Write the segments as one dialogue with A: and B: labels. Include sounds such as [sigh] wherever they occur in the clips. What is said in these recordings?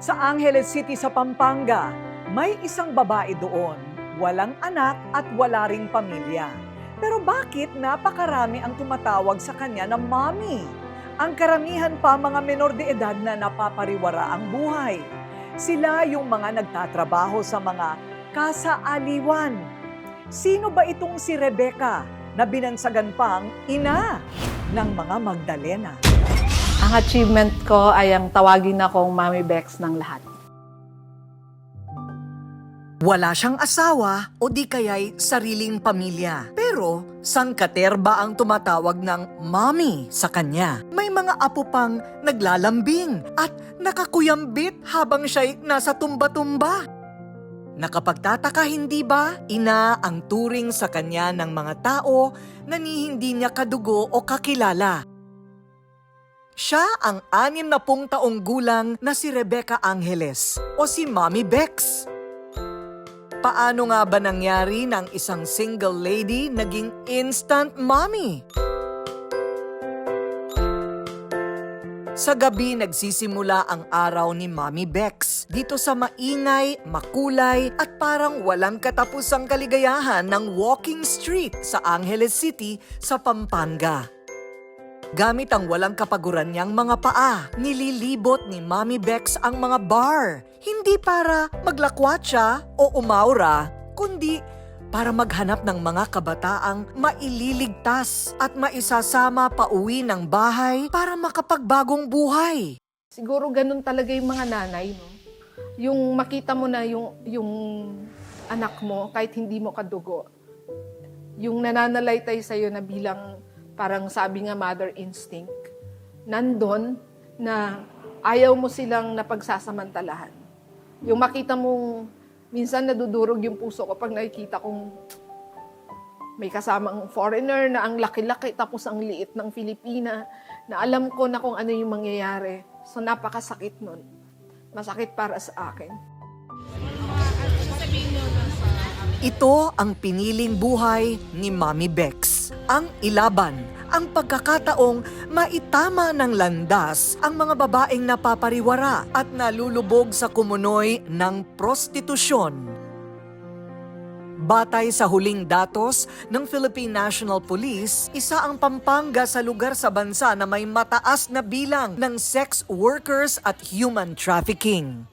A: Sa Angeles City sa Pampanga, may isang babae doon, walang anak at wala ring pamilya. Pero bakit napakarami ang tumatawag sa kanya na mommy? Ang karamihan pa mga menor de edad na napapariwara ang buhay. Sila yung mga nagtatrabaho sa mga kasaaliwan. Sino ba itong si Rebecca na binansagan pang ina ng mga Magdalena?
B: Ang achievement ko ay ang tawagin akong Mami Bex ng lahat.
A: Wala siyang asawa o di kaya'y sariling pamilya. Pero sangkaterba ang tumatawag ng mommy sa kanya. May mga apo pang naglalambing at nakakuyambit habang siya'y nasa tumba-tumba. Nakapagtataka hindi ba, ina ang turing sa kanya ng mga tao na ni hindi niya kadugo o kakilala. Siya ang anim na pung taong gulang na si Rebecca Angeles o si Mommy Bex. Paano nga ba nangyari ng isang single lady naging instant mommy? Sa gabi nagsisimula ang araw ni Mommy Bex dito sa maingay, makulay at parang walang katapusang kaligayahan ng walking street sa Angeles City sa Pampanga. Gamit ang walang kapaguran niyang mga paa, nililibot ni Mommy Bex ang mga bar. Hindi para maglakwat siya o umaura, kundi para maghanap ng mga kabataang maililigtas at maisasama pa uwi ng bahay para makapagbagong buhay.
B: Siguro ganun talaga yung mga nanay, no? Yung makita mo na yung, yung anak mo, kahit hindi mo kadugo, yung nananalaytay sa'yo na bilang parang sabi nga mother instinct, nandun na ayaw mo silang napagsasamantalahan. Yung makita mong minsan nadudurog yung puso ko pag nakikita kong may kasamang foreigner na ang laki-laki tapos ang liit ng Filipina na alam ko na kung ano yung mangyayari. So napakasakit nun. Masakit para sa akin.
A: Ito ang piniling buhay ni Mommy Bex. Ang ilaban, ang pagkakataong maitama ng landas ang mga babaeng napapariwara at nalulubog sa kumunoy ng prostitusyon. Batay sa huling datos ng Philippine National Police, isa ang Pampanga sa lugar sa bansa na may mataas na bilang ng sex workers at human trafficking.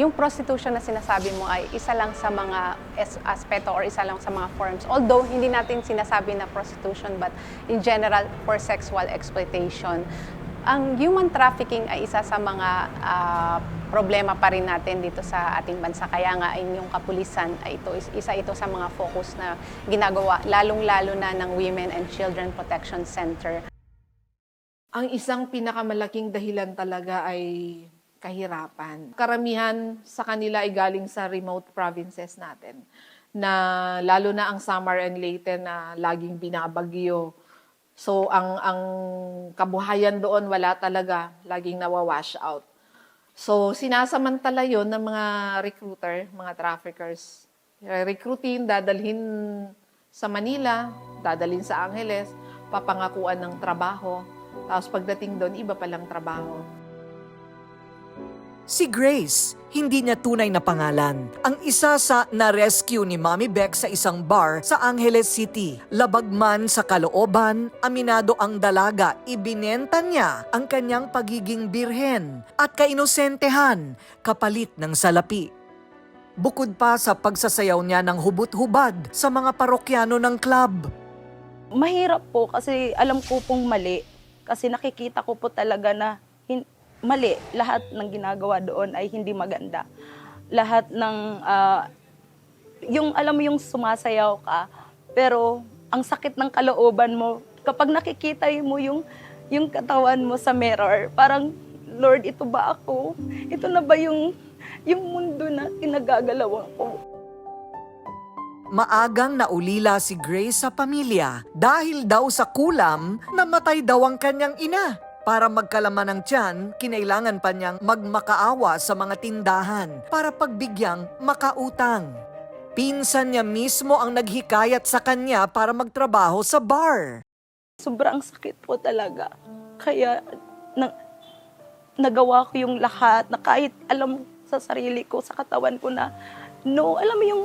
C: Yung prostitution na sinasabi mo ay isa lang sa mga aspeto or isa lang sa mga forms. Although hindi natin sinasabi na prostitution but in general for sexual exploitation. Ang human trafficking ay isa sa mga ah, problema pa rin natin dito sa ating bansa. Kaya nga ay yung kapulisan ay ito, is- isa ito sa mga focus na ginagawa lalong-lalo na ng Women and Children Protection Center.
B: Ang isang pinakamalaking dahilan talaga ay kahirapan. Karamihan sa kanila ay galing sa remote provinces natin na lalo na ang Samar and Leyte na laging binabagyo. So ang ang kabuhayan doon wala talaga, laging nawawash out. So sinasamantala 'yon ng mga recruiter, mga traffickers. Recruitin, dadalhin sa Manila, dadalhin sa Angeles, papangakuan ng trabaho. Tapos pagdating doon, iba palang trabaho.
A: Si Grace, hindi niya tunay na pangalan. Ang isa sa na-rescue ni Mommy Beck sa isang bar sa Angeles City. Labag man sa kalooban, aminado ang dalaga, ibinenta niya ang kanyang pagiging birhen at kainosentehan kapalit ng salapi. Bukod pa sa pagsasayaw niya ng hubot-hubad sa mga parokyano ng club.
D: mahirap po kasi alam ko pong mali. Kasi nakikita ko po talaga na mali. Lahat ng ginagawa doon ay hindi maganda. Lahat ng, ah, yung alam mo yung sumasayaw ka, pero ang sakit ng kalooban mo, kapag nakikita mo yung, yung katawan mo sa mirror, parang, Lord, ito ba ako? Ito na ba yung, yung mundo na kinagagalawan ko?
A: Maagang naulila si Grace sa pamilya dahil daw sa kulam namatay daw ang kanyang ina. Para magkalaman ng tiyan, kinailangan pa niyang magmakaawa sa mga tindahan para pagbigyang makautang. Pinsan niya mismo ang naghikayat sa kanya para magtrabaho sa bar.
D: sobrang sakit po talaga. Kaya, na, nagawa ko yung lahat na kahit alam sa sarili ko, sa katawan ko na, no, alam mo yung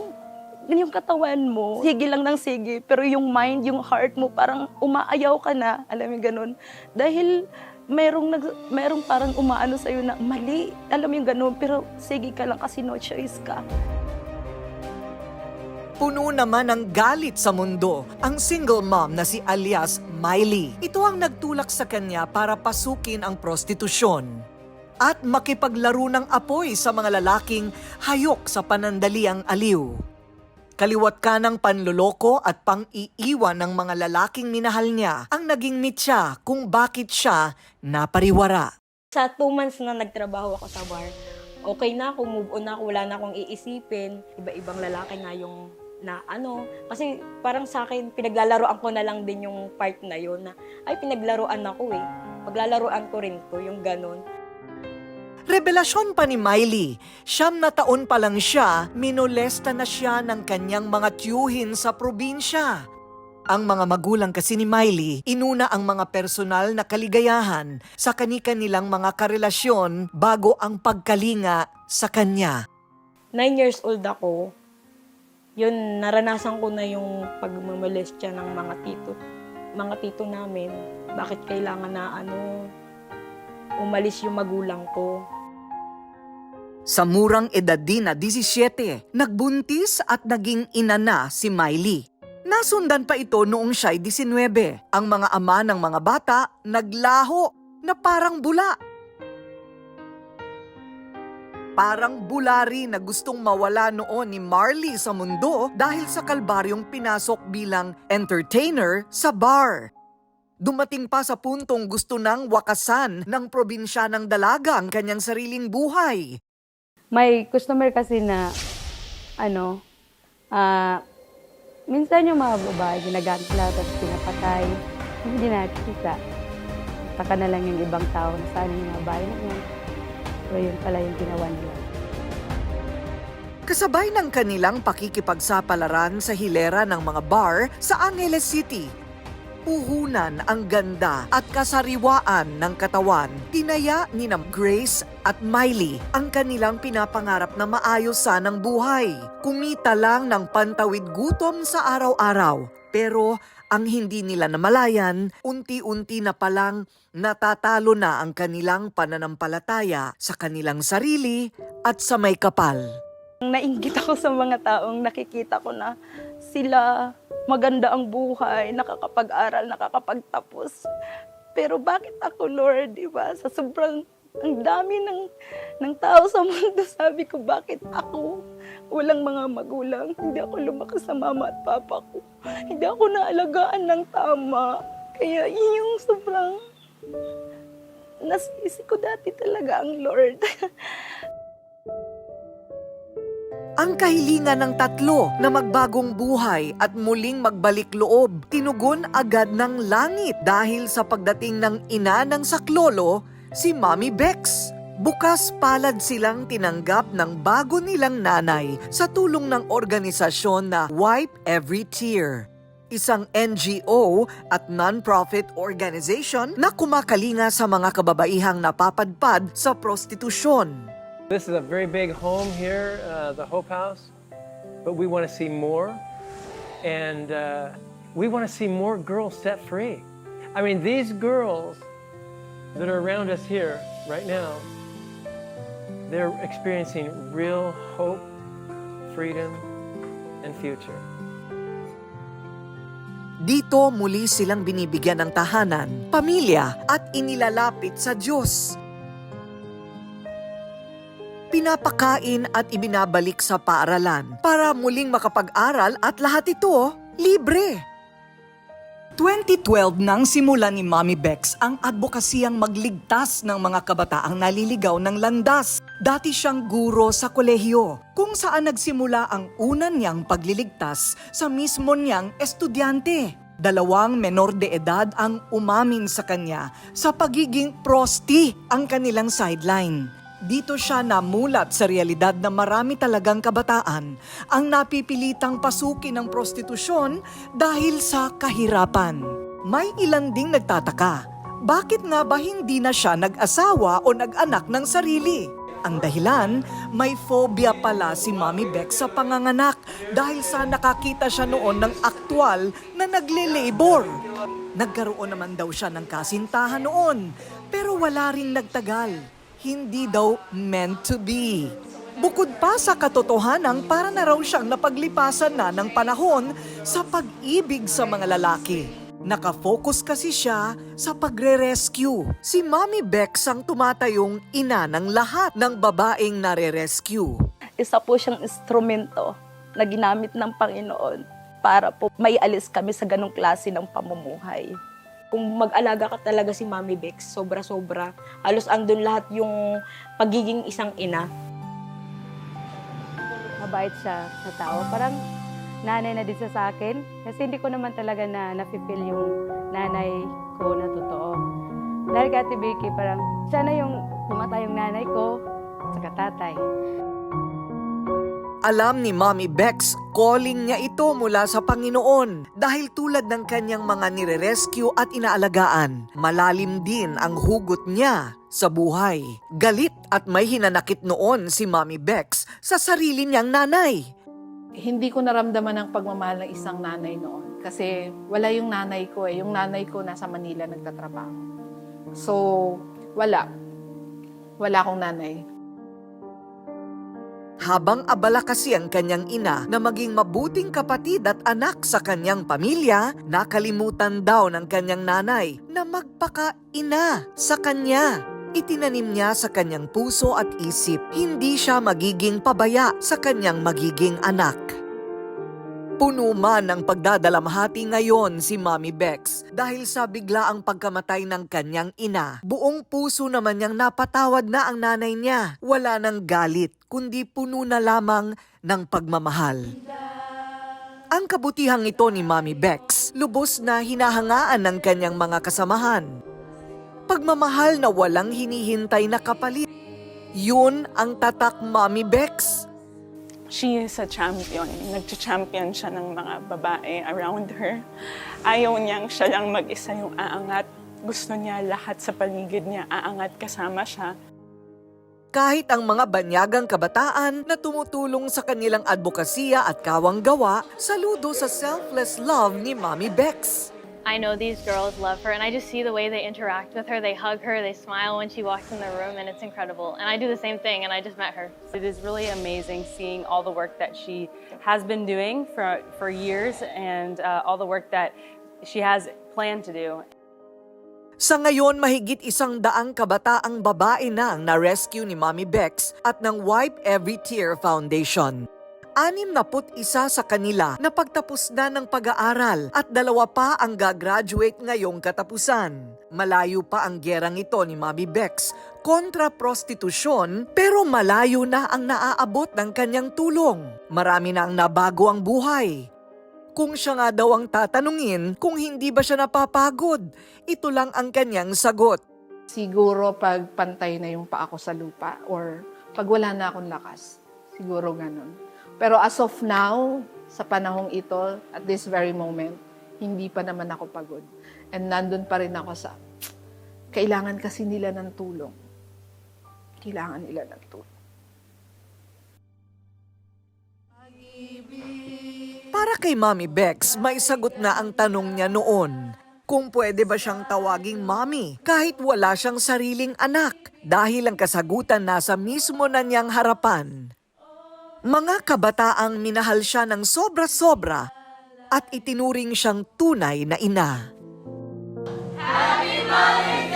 D: yung katawan mo, sige lang ng sige, pero yung mind, yung heart mo, parang umaayaw ka na, alam mo ganun. Dahil merong, nag, merong parang umaano sa'yo na mali, alam yung ganun, pero sige ka lang kasi no choice ka.
A: Puno naman ng galit sa mundo ang single mom na si alias Miley. Ito ang nagtulak sa kanya para pasukin ang prostitusyon at makipaglaro ng apoy sa mga lalaking hayok sa panandaliang aliw. Kaliwat ka ng panloloko at pang-iiwan ng mga lalaking minahal niya ang naging mitya kung bakit siya napariwara.
E: Sa two months na nagtrabaho ako sa bar, okay na ako, move on na ako, wala na akong iisipin. Iba-ibang lalaki na yung na ano, kasi parang sa akin, pinaglalaroan ko na lang din yung part na yun na, ay, pinaglaruan ako eh. Paglalaroan ko rin to, yung ganun.
A: Revelasyon pa ni Miley, siyam na taon pa lang siya, minolesta na siya ng kanyang mga tiyuhin sa probinsya. Ang mga magulang kasi ni Miley, inuna ang mga personal na kaligayahan sa kani-kanilang mga karelasyon bago ang pagkalinga sa kanya.
E: Nine years old ako, yun, naranasan ko na yung pagmamolestya ng mga tito, mga tito namin. Bakit kailangan na ano, umalis yung magulang ko.
A: Sa murang edad din na 17, nagbuntis at naging ina na si Miley. Nasundan pa ito noong siya'y 19. Ang mga ama ng mga bata naglaho na parang bula. Parang bulari na gustong mawala noon ni Marley sa mundo dahil sa kalbaryong pinasok bilang entertainer sa bar. Dumating pa sa puntong gusto nang wakasan ng probinsya ng dalaga ang kanyang sariling buhay.
F: May customer kasi na, ano, ah, minsan yung mga babae, ginagamit lang, tapos pinapatay, hindi nakikita. Taka na lang yung ibang tao na sana yung mga babae na yun. Pero yun pala yung ginawa nila.
A: Kasabay ng kanilang pakikipagsapalaran sa hilera ng mga bar sa Angeles City. Puhunan ang ganda at kasariwaan ng katawan. Tinaya ni na Grace at Miley ang kanilang pinapangarap na maayos sanang buhay. Kumita lang ng pantawid gutom sa araw-araw. Pero ang hindi nila namalayan, unti-unti na palang natatalo na ang kanilang pananampalataya sa kanilang sarili at sa may kapal.
D: Nainggit ako sa mga taong nakikita ko na sila maganda ang buhay, nakakapag-aral, nakakapagtapos. Pero bakit ako, Lord, di ba? Sa sobrang ang dami ng, ng tao sa mundo, [laughs] sabi ko, bakit ako? Walang mga magulang. Hindi ako lumakas sa mama at papa ko. Hindi ako naalagaan ng tama. Kaya yun yung sobrang nasisi ko dati talaga ang Lord. [laughs]
A: Ang kahilingan ng tatlo na magbagong buhay at muling magbalik loob, tinugon agad ng langit dahil sa pagdating ng ina ng saklolo, si Mami Bex. Bukas palad silang tinanggap ng bago nilang nanay sa tulong ng organisasyon na Wipe Every Tear. Isang NGO at non-profit organization na kumakalinga sa mga kababaihang napapadpad sa prostitusyon.
G: This is a very big home here, uh, the Hope House, but we want to see more. And uh, we want to see more girls set free. I mean, these girls that are around us here right now, they're experiencing real hope, freedom, and future.
A: Dito muli silang binibigyan ng tahanan, pamilya at inilalapit sa Diyos. Pinapakain at ibinabalik sa paaralan para muling makapag-aral at lahat ito libre. 2012 nang simulan ni Mommy Bex ang advokasiyang magligtas ng mga kabataang naliligaw ng landas. Dati siyang guro sa kolehiyo, kung saan nagsimula ang unan niyang pagliligtas sa mismo niyang estudyante. Dalawang menor de edad ang umamin sa kanya sa pagiging prosti ang kanilang sideline. Dito siya namulat sa realidad na marami talagang kabataan ang napipilitang pasukin ng prostitusyon dahil sa kahirapan. May ilan ding nagtataka. Bakit nga ba hindi na siya nag-asawa o nag-anak ng sarili? Ang dahilan, may phobia pala si Mommy Beck sa panganganak dahil sa nakakita siya noon ng aktwal na nagle-labor. Nagkaroon naman daw siya ng kasintahan noon, pero wala ring nagtagal. Hindi daw meant to be. Bukod pa sa katotohanan, para na raw siyang napaglipasan na ng panahon sa pag-ibig sa mga lalaki. Nakafocus kasi siya sa pagre-rescue. Si Mommy Bex ang tumatayong ina ng lahat ng babaeng nare-rescue.
D: Isa po siyang instrumento na ginamit ng Panginoon para po may alis kami sa ganong klase ng pamumuhay.
E: Kung mag-alaga ka talaga si Mami Bex, sobra-sobra. Halos andun lahat yung pagiging isang ina.
F: Mabait siya sa tao. Parang nanay na din sa akin. Kasi hindi ko naman talaga na napipil yung nanay ko na totoo. Dahil kay Ate Vicky, parang siya na yung pumatay yung nanay ko, saka tatay.
A: Alam ni Mommy Bex, calling niya ito mula sa Panginoon dahil tulad ng kanyang mga nire-rescue at inaalagaan, malalim din ang hugot niya sa buhay. Galit at may hinanakit noon si Mommy Bex sa sarili niyang nanay.
B: Hindi ko naramdaman ang pagmamahal ng isang nanay noon. Kasi wala yung nanay ko eh. Yung nanay ko nasa Manila nagtatrabaho. So, wala. Wala akong nanay.
A: Habang abala kasi ang kanyang ina na maging mabuting kapatid at anak sa kanyang pamilya, nakalimutan daw ng kanyang nanay na magpaka-ina sa kanya. Itinanim niya sa kanyang puso at isip, hindi siya magiging pabaya sa kanyang magiging anak. Puno man ng pagdadalamhati ngayon si Mommy Bex dahil sa biglaang pagkamatay ng kanyang ina. Buong puso naman niyang napatawad na ang nanay niya. Wala nang galit, kundi puno na lamang ng pagmamahal. Ang kabutihang ito ni Mommy Bex, lubos na hinahangaan ng kanyang mga kasamahan. Pagmamahal na walang hinihintay na kapalit. Yun ang tatak Mommy Bex.
H: She is a champion. Nag-champion siya ng mga babae around her. Ayaw niyang siya lang mag-isa yung aangat. Gusto niya lahat sa paligid niya aangat kasama siya.
A: Kahit ang mga banyagang kabataan na tumutulong sa kanilang advokasya at kawang gawa, saludo sa selfless love ni Mommy Bex.
I: I know these girls love her, and I just see the way they interact with her. They hug her, they smile when she walks in the room, and it's incredible. And I do the same thing, and I just met her.
J: It is really amazing seeing all the work that she has been doing for, for years and uh, all the work that she has planned to do.
A: Sa ngayon, mahigit isang daang kabataang babae na ang na-rescue ni Mommy Bex at ng Wipe Every Tear Foundation. Anim na put isa sa kanila na pagtapos na ng pag-aaral at dalawa pa ang gagraduate ngayong katapusan. Malayo pa ang gerang ito ni Mommy Bex kontra prostitusyon pero malayo na ang naaabot ng kanyang tulong. Marami na ang nabago ang buhay. Kung siya nga daw ang tatanungin kung hindi ba siya napapagod, ito lang ang kanyang sagot.
B: Siguro pag pantay na yung paa ko sa lupa or pag wala na akong lakas. Siguro ganun. Pero as of now, sa panahong ito, at this very moment, hindi pa naman ako pagod. And nandun pa rin ako sa, kailangan kasi nila ng tulong. Kailangan nila ng tulong.
A: Para kay Mommy Bex, may sagot na ang tanong niya noon. Kung pwede ba siyang tawaging mommy kahit wala siyang sariling anak dahil ang kasagutan nasa mismo na niyang harapan. Mga kabataang minahal siya ng sobra-sobra at itinuring siyang tunay na ina. Happy Mother's